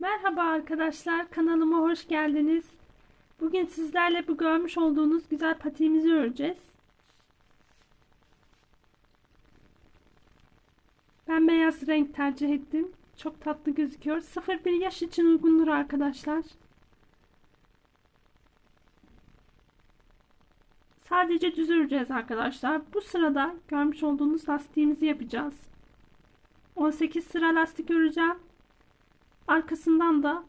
Merhaba arkadaşlar, kanalıma hoş geldiniz. Bugün sizlerle bu görmüş olduğunuz güzel patiğimizi öreceğiz. Ben beyaz renk tercih ettim. Çok tatlı gözüküyor. 0-1 yaş için uygundur arkadaşlar. Sadece düz öreceğiz arkadaşlar. Bu sırada görmüş olduğunuz lastiğimizi yapacağız. 18 sıra lastik öreceğim. Arkasından da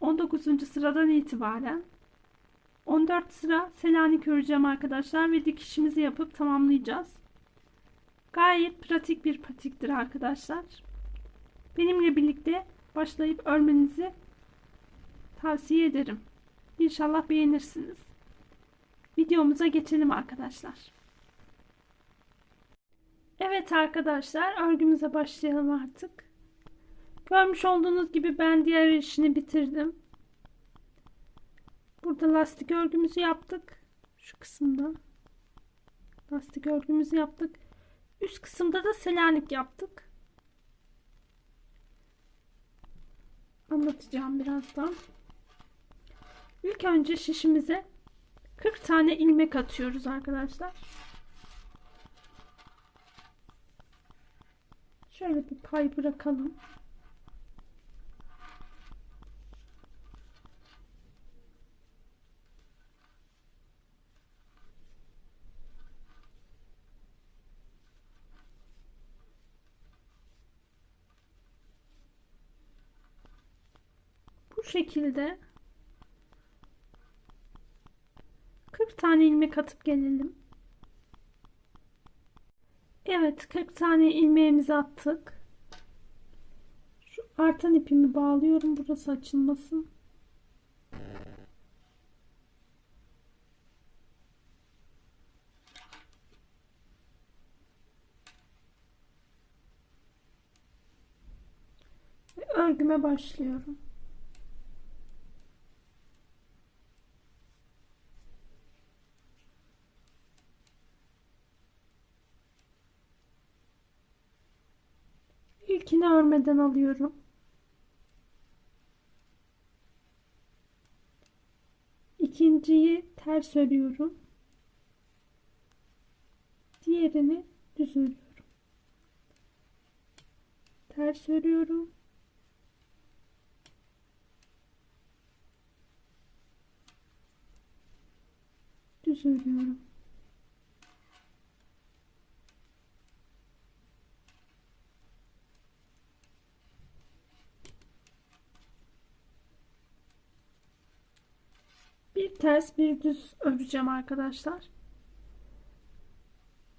19. sıradan itibaren 14 sıra Selanik öreceğim arkadaşlar ve dikişimizi yapıp tamamlayacağız. Gayet pratik bir patiktir arkadaşlar. Benimle birlikte başlayıp örmenizi tavsiye ederim. İnşallah beğenirsiniz. Videomuza geçelim arkadaşlar. Evet arkadaşlar örgümüze başlayalım artık. Görmüş olduğunuz gibi ben diğer işini bitirdim. Burada lastik örgümüzü yaptık. Şu kısımda. Lastik örgümüzü yaptık. Üst kısımda da selanik yaptık. Anlatacağım birazdan. İlk önce şişimize 40 tane ilmek atıyoruz arkadaşlar. Şöyle bir pay bırakalım. Bu şekilde 40 tane ilmek atıp gelelim. Evet 40 tane ilmeğimizi attık. Şu artan ipimi bağlıyorum burası açılmasın. Ve örgüme başlıyorum. İlkini örmeden alıyorum. İkinciyi ters örüyorum. Diğerini düz örüyorum. Ters örüyorum. Düz örüyorum. Ters bir düz öreceğim arkadaşlar.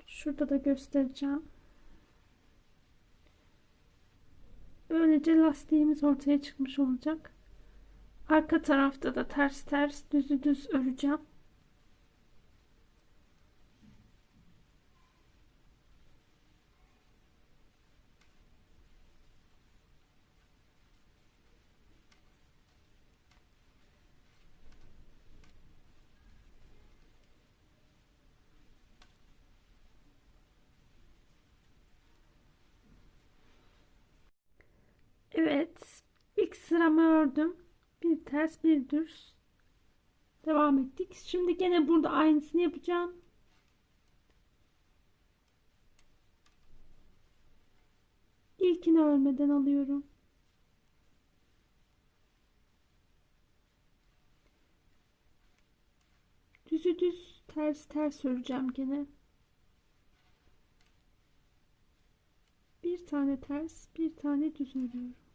Şurada da göstereceğim. Böylece lastiğimiz ortaya çıkmış olacak. Arka tarafta da ters ters düzü düz öreceğim. Evet. Sıramı ördüm. Bir ters bir düz. Devam ettik. Şimdi gene burada aynısını yapacağım. İlkini örmeden alıyorum. Düzü düz ters ters öreceğim gene. Bir tane ters, bir tane düz örüyorum.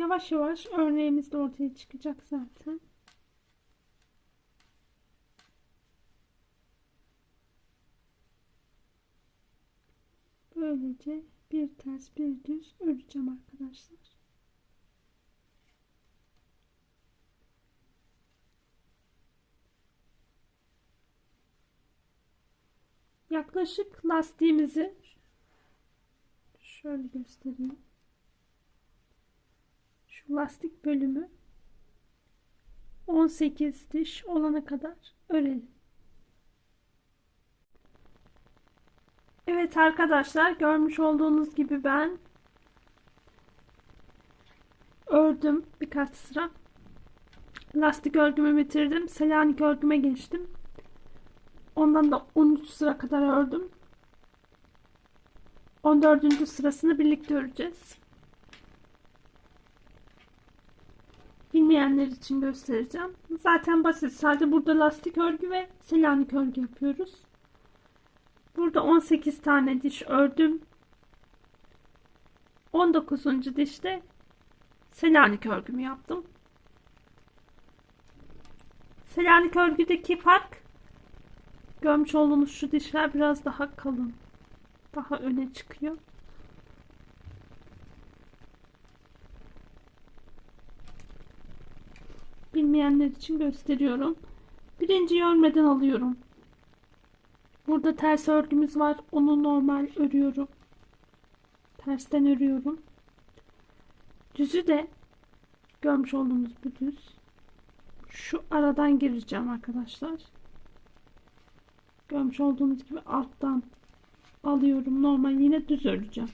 Yavaş yavaş örneğimiz de ortaya çıkacak zaten. Böylece bir ters bir düz öreceğim arkadaşlar. Yaklaşık lastiğimizi şöyle göstereyim. Şu lastik bölümü 18 diş olana kadar örelim. Evet arkadaşlar görmüş olduğunuz gibi ben ördüm birkaç sıra. Lastik örgümü bitirdim. Selanik örgüme geçtim. Ondan da 13 sıra kadar ördüm. 14. sırasını birlikte öreceğiz. Bilmeyenler için göstereceğim. Zaten basit. Sadece burada lastik örgü ve selanik örgü yapıyoruz. Burada 18 tane diş ördüm. 19. dişte Selanik örgümü yaptım. Selanik örgüdeki fark görmüş olduğunuz şu dişler biraz daha kalın. Daha öne çıkıyor. Bilmeyenler için gösteriyorum. Birinci örmeden alıyorum. Burada ters örgümüz var. Onu normal örüyorum. Tersten örüyorum. Düzü de görmüş olduğunuz bu düz. Şu aradan gireceğim arkadaşlar. Görmüş olduğunuz gibi alttan alıyorum. Normal yine düz öreceğim.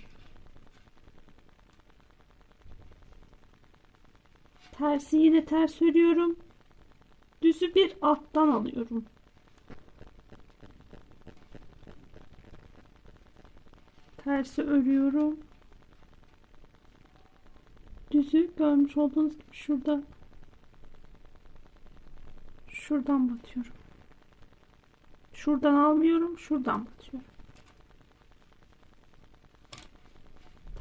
Tersi yine ters örüyorum. Düzü bir alttan alıyorum. Tersi örüyorum düzü görmüş olduğunuz gibi şurada şuradan batıyorum. Şuradan almıyorum, şuradan batıyorum.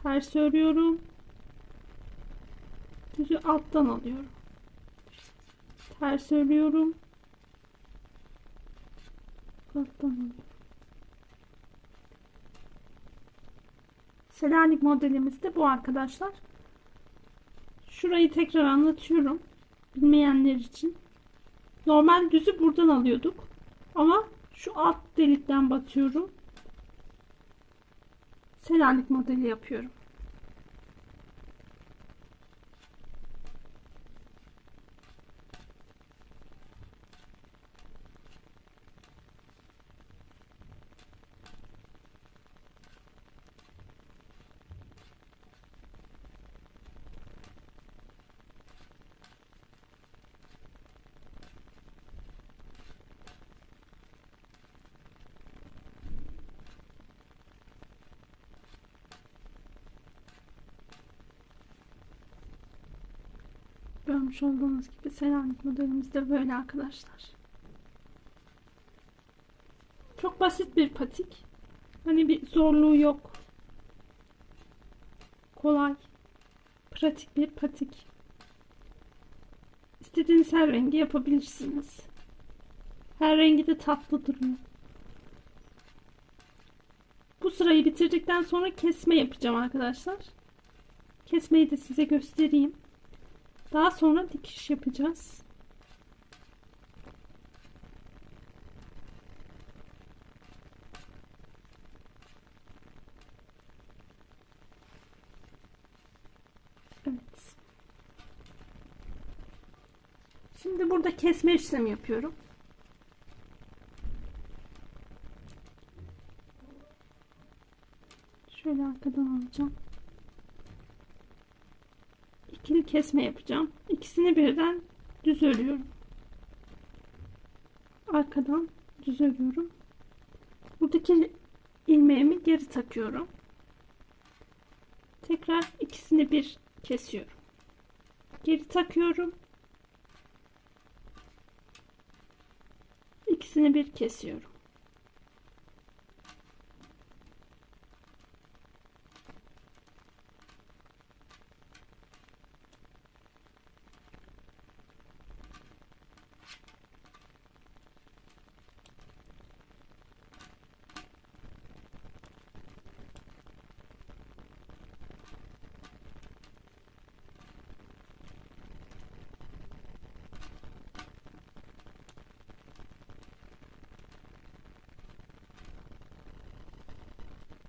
Ters örüyorum. Düzü alttan alıyorum. Ters örüyorum. Alttan alıyorum. Selanik modelimiz de bu arkadaşlar. Şurayı tekrar anlatıyorum. Bilmeyenler için. Normal düzü buradan alıyorduk. Ama şu alt delikten batıyorum. Selanik modeli yapıyorum. Görmüş olduğunuz gibi Selanik modelimiz de böyle arkadaşlar. Çok basit bir patik. Hani bir zorluğu yok. Kolay. Pratik bir patik. İstediğiniz her rengi yapabilirsiniz. Her rengi de tatlı duruyor. Bu sırayı bitirdikten sonra kesme yapacağım arkadaşlar. Kesmeyi de size göstereyim. Daha sonra dikiş yapacağız. Evet. Şimdi burada kesme işlemi yapıyorum. Şöyle arkadan alacağım kesme yapacağım. İkisini birden düz örüyorum. Arkadan düz örüyorum. Buradaki ilmeğimi geri takıyorum. Tekrar ikisini bir kesiyorum. Geri takıyorum. İkisini bir kesiyorum.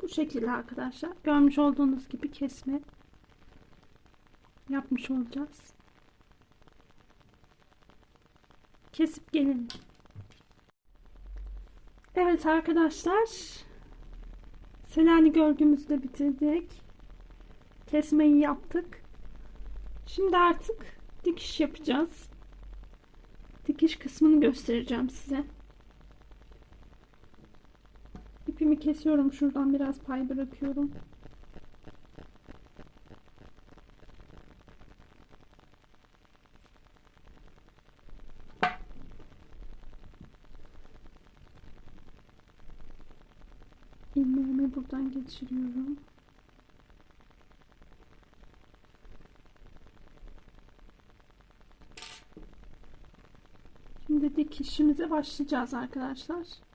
Bu şekilde arkadaşlar. Görmüş olduğunuz gibi kesme yapmış olacağız. Kesip gelelim. Evet arkadaşlar. Selanik örgümüzü de bitirdik. Kesmeyi yaptık. Şimdi artık dikiş yapacağız. Dikiş kısmını göstereceğim size. İpimi kesiyorum. Şuradan biraz pay bırakıyorum. ilmeğimi buradan geçiriyorum. Şimdi dikişimize başlayacağız arkadaşlar.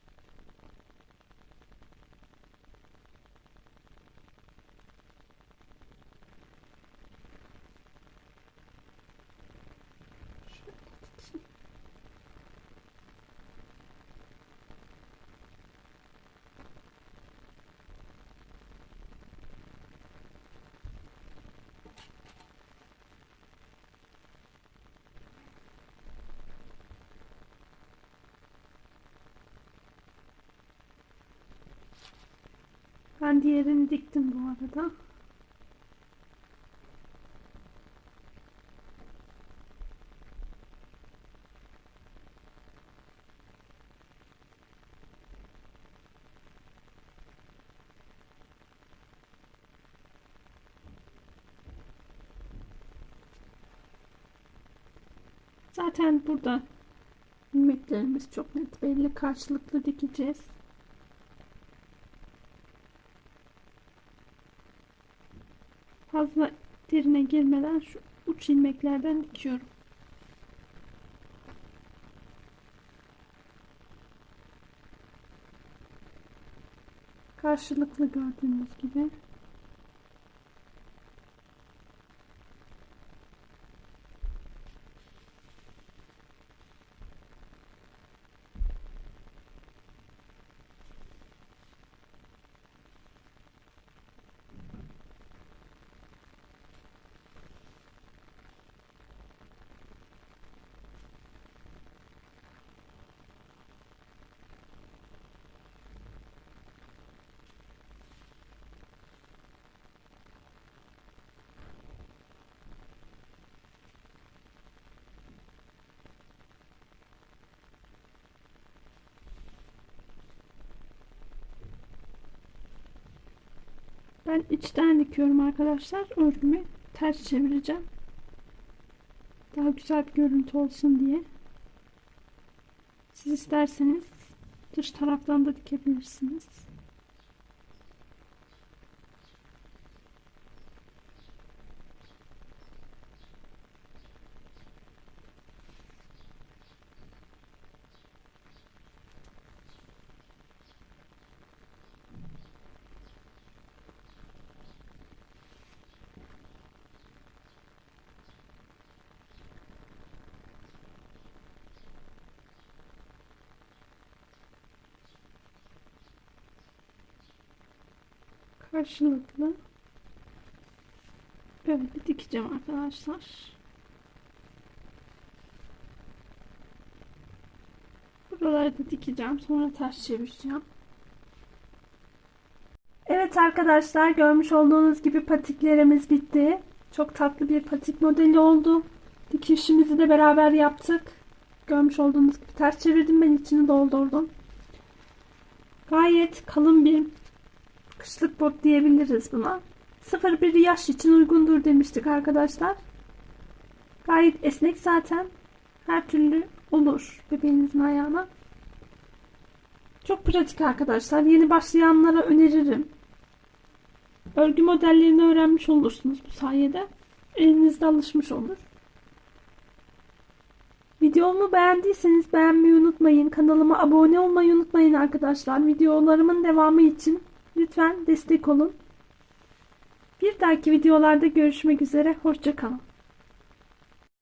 Ben diğerini diktim bu arada. Zaten burada ilmeklerimiz çok net belli karşılıklı dikeceğiz. Fazla derine girmeden şu uç ilmeklerden dikiyorum. Karşılıklı gördüğünüz gibi. Ben içten dikiyorum arkadaşlar. Örgümü ters çevireceğim. Daha güzel bir görüntü olsun diye. Siz isterseniz dış taraftan da dikebilirsiniz. Karşılıklı böyle dikeceğim arkadaşlar. Buraları da dikeceğim. Sonra ters çevireceğim. Evet arkadaşlar görmüş olduğunuz gibi patiklerimiz bitti. Çok tatlı bir patik modeli oldu. Dikişimizi de beraber yaptık. Görmüş olduğunuz gibi ters çevirdim ben içini doldurdum. Gayet kalın bir kışlık bot diyebiliriz buna. 0-1 yaş için uygundur demiştik arkadaşlar. Gayet esnek zaten. Her türlü olur bebeğinizin ayağına. Çok pratik arkadaşlar. Yeni başlayanlara öneririm. Örgü modellerini öğrenmiş olursunuz bu sayede. Elinizde alışmış olur. Videomu beğendiyseniz beğenmeyi unutmayın. Kanalıma abone olmayı unutmayın arkadaşlar. Videolarımın devamı için lütfen destek olun. Bir dahaki videolarda görüşmek üzere. Hoşçakalın.